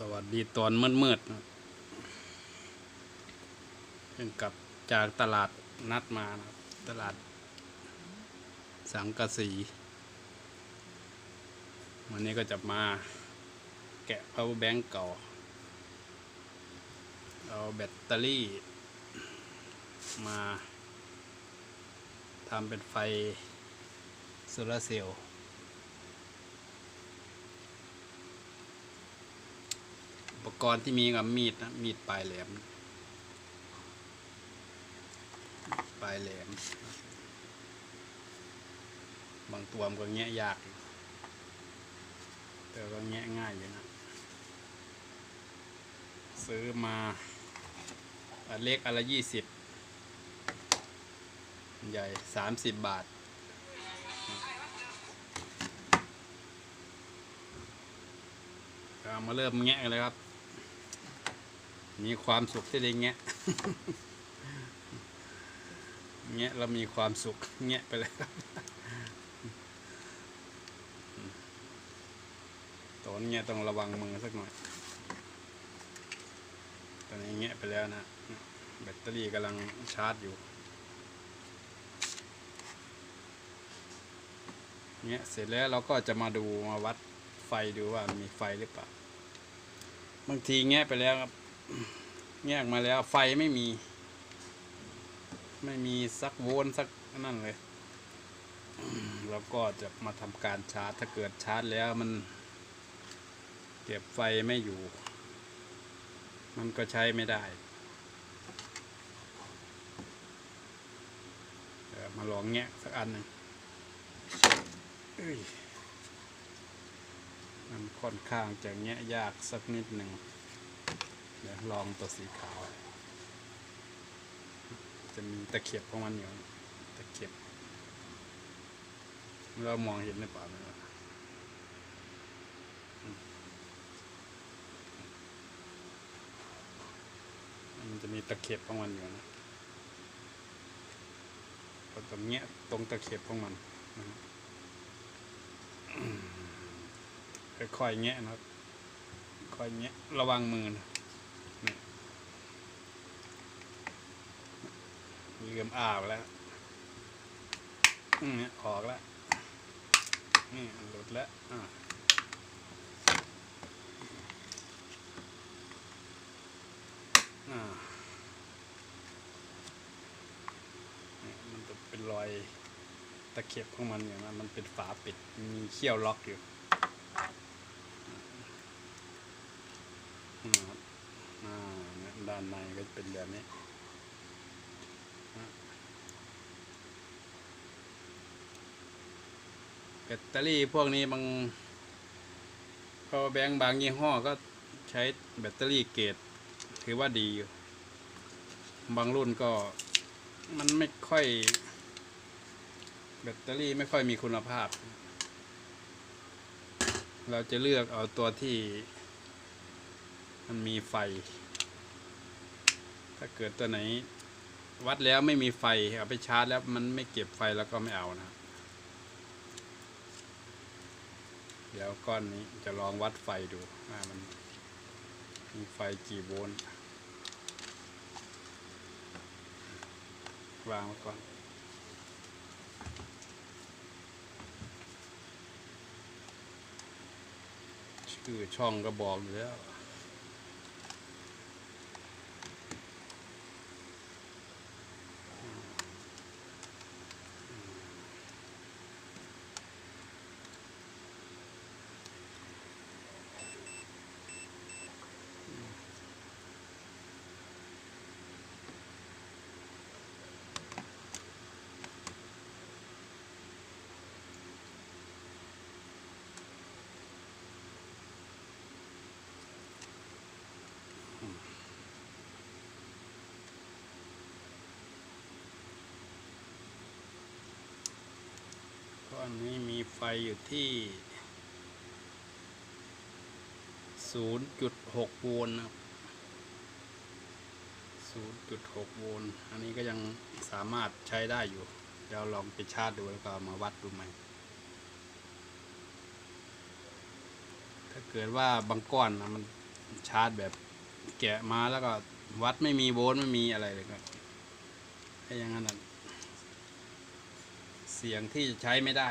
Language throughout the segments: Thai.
สวัสดีตอนมืดๆนะเพิ่งกลับจากตลาดนัดมานะตลาด สังกะสี วันนี้ก็จะมาแกะ power bank เก่า เอาแบตเตอรี่ มาทำเป็นไฟโซลาเซลล์ ปกรณ์ที่มีกับมีดนะมีดปลายแหลม ปลายแหลม บางตัวมันก็แงะยากแต่ก็แงะง่ายอยู่นะ ซื้อมาอันเล็กอันละยี่สิบใหญ่สามสิบบาทมาเริ่มแงะกันเลยครับ มีความสุขที่ได้แงะแงะแล้วมีความสุขแงะไปเลยครับตอนแงะต้องระวังมือสักหน่อย ตอนนี้แงะไปแล้วนะ แบตเตอรี่กำลังชาร์จอยู่แงะเสร็จแล้วเราก็จะมาดูมาวัดไฟดูว่ามีไฟหรือเปล่า บางทีแงะไปแล้วครับ แงะออกมาแล้วไฟไม่มี ไม่มีสักโวลต์สักนั่นเลยแล้วก็จะมาทำการชาร์จ ถ้าเกิดชาร์จแล้วมัน เก็บไฟไม่อยู่ มันก็ใช้ไม่ได้มาลองแงะสักอันหนึ่งมันค่อนข้างจะแงะยากสักนิดหนึ่ง ยวลองตัวสีขาว จะมีตะเข็บของมันอยู่ตะเข็บเรามองเห็นหรือเปล่าไม่รู้มันจะมีตะเข็บของมันอยู่นะก็ตรงเนี้ยตรงตะเข็บของมันนะค่อยๆแงะนะครับ ค่อยแงะระวังมือนะ เลื่อมอ้าวแล้วอืมเนี่ยออกแล้วนี่หลุดแล้วอ่านี่มันจะเป็นรอยตะเข็บของมันอยู่นะ มันเป็นฝาปิด มีเขี้ยวล็อกอยู่อืมครับอ่าเนี่ยด้านในก็จะเป็นแบบนี้ แบตเตอรี่พวกนี้บางพอแบงบางยี่ห้อก็ใช้แบตเตอรี่เกรดถือว่าดีอยู่บางรุ่นก็มันไม่ค่อย แบตเตอรี่ไม่ค่อยมีคุณภาพ เราจะเลือกเอาตัวที่ มันมีไฟ ถ้าเกิดตัวไหน วัดแล้วไม่มีไฟเอาไปชาร์จแล้วมันไม่เก็บไฟแล้วก็ไม่เอานะครับเดี๋ยวก้อนนี้จะลองวัดไฟดูว่ามันมีไฟกี่โวลต์วางไว้ก่อนชื่อช่องก็บอกอยู่แล้ว อนนี้มีไฟอยู่ที่ 0.6 โวลต์นะครับ 0.6 โวลต์ อันนี้ก็ยังสามารถใช้ได้อยู่ เดี๋ยวลองไปชาร์จดูแล้วก็มาวัดดูใหม่ ถ้าเกิดว่าบางก้อนนะมันชาร์จแบบแกะมาแล้วก็วัดไม่มีโวลต์ไม่มีอะไรเลยก็ไอ้อย่างนั้นนะ เสียงที่ใช้ไม่ได้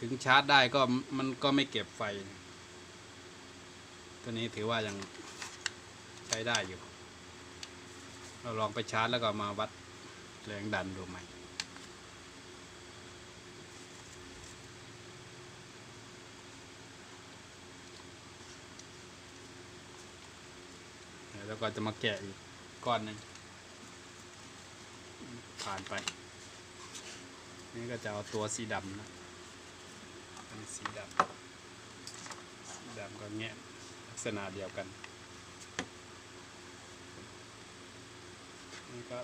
ถึงชาร์จได้ก็มันก็ไม่เก็บไฟ ตัวนี้ถือว่ายังใช้ได้อยู่ เราลองไปชาร์จแล้วก็มาวัดแรงดันดูใหม่แล้วก็จะมาแกะอีกก้อนหนึ่งผ่านไป นี่ก็จะเอาตัวสีดำนะเป็นสีดำสีดำก็แงะลักษณะเดียวกัน นี่ก็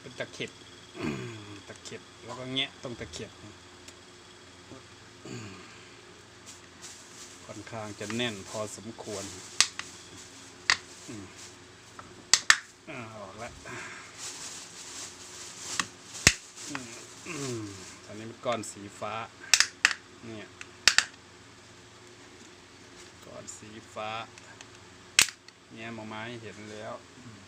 เป็นตะเข็บตะเข็บแล้วก็แงะตรงตะเข็บค่อนข้างจะแน่นพอสมควร อืมอ่าออกแล้วอืมอืมตอ นี้เป็นก้อนสีฟ้า เนี่ย ก้อนสีฟ้า เนี่ยมองมาให้เห็นแล้วอืม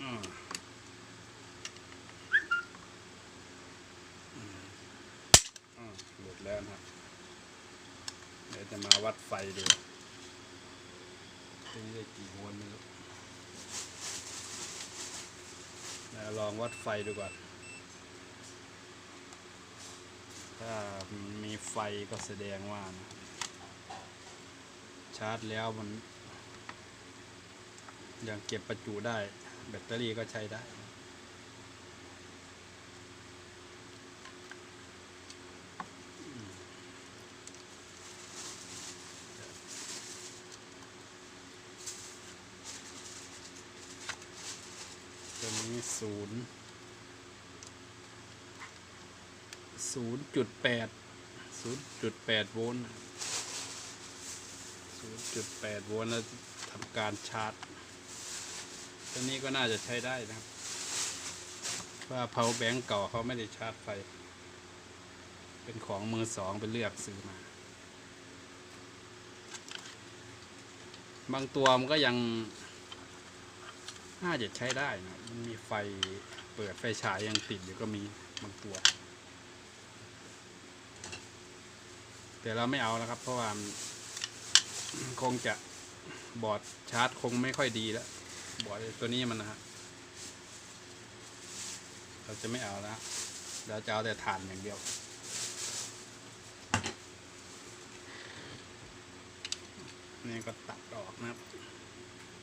อืมอืมอืมหลุดแล้วนะครับ เดี๋ยวจะมาวัดไฟดูตีได้กี่โวลต์ไม่รู้เดี๋ยว ลองวัดไฟดูก่อน ถ้ามีไฟก็แสดงว่านะชาร์จแล้วมันยังเก็บประจุได้ แบตเตอรี่ก็ใช้ได้ ตัวนี้ศูนย์ศูนย์จุดแปดศูนย์จุดแปดโวลต์ศูนย์จุดแปดโวลต์แล้วทำการชาร์จ ตัวนี้ก็น่าจะใช้ได้นะครับว่า power bank เก่าเขาไม่ได้ชาร์จไฟ เป็นของมือสองไปเลือกซื้อมา บางตัวมันก็ยัง น่าจะใช้ได้นะมันมีไฟเปิดไฟฉายยังติดอยู่ก็มีบางตัว แต่เราไม่เอาแล้วครับ เพราะว่าคงจะบอร์ดชาร์จคงไม่ค่อยดีแล้ว บอร์ดตัวนี้มันนะฮะเราจะไม่เอาแล้วเราจะเอาแต่ถ่านอย่างเดียวนี่ก็ตัดออกนะครับ